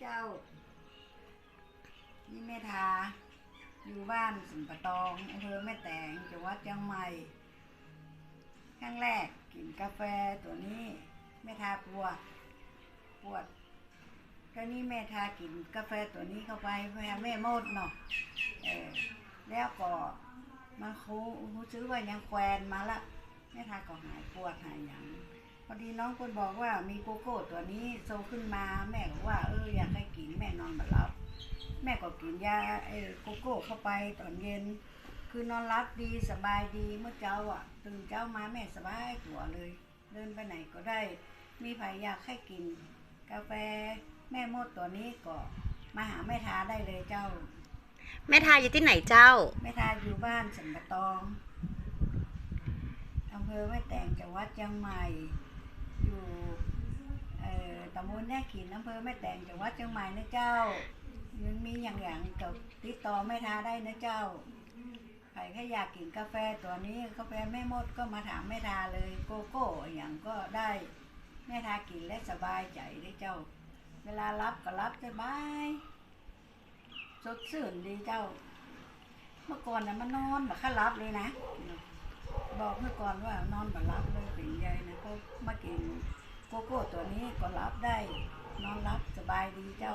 เจ้า นี่แม่ทา อยู่บ้านสุนปะตองอำเภอแม่แตงจังหวัดเชียงใหม่ครั้งแรกกินกาแฟตัวนี้แม่ทาปวดปวดก็นี่แม่ทากินกาแฟตัวนี้เข้าไปเพื่แม่หมดเนาะเออแล้วก็มาคูคูซื้อไว้ยังแควนมาละแม่ทาก็หายปวดหายอย่างพอดีน้องคนบอกว่ามีโกโก้ตัวนี้โซขึ้นมาแม่ก็ว่าเอ ออยากให้กินแม่นอนมารับ แม่ก็กินยาไอ้โกโก้เข้าไปตอนเย็น คือนอนรับดีสบายดีเมื่อเช้าอะ ตื่นเช้ามาแม่สบายตัวเลย เดินไปไหนก็ได้ มีใครอยากให้กิน กาแฟแม่มดตัวนี้ก็มาหาแม่ทาได้เลยเจ้า แม่ทาอยู่ที่ไหนเจ้า แม่ทาอยู่บ้านสันปะตองอำเภอแม่แตงจังหวัดเชียงใหม่อยู่เอ่อตำ บลแน่ขินอำเภอแม่แตงจังหวัดเชียงใหม่นะเจ้ายังมีอย่างอย่างกับติดต่อแม่ทาได้นะเจ้า ใครแค่อยากกินกาแฟตัวนี้กาแฟแม่มดก็มาถามแม่ทาเลยโกโก้อย่างก็ได้ แม่ทากินและสบายใจได้เจ้า เวลารับก็รับสบายสดชื่นดีเจ้า เมื่อก่อนนะมันนอนแบบข้ารับเลยนะ บอกเมื่อก่อนว่านอนแบบรับเลยเป็นใหญ่นะก็มากิน โกโก้ตัวนี้ก็รับได้ นอนรับสบายดีเจ้า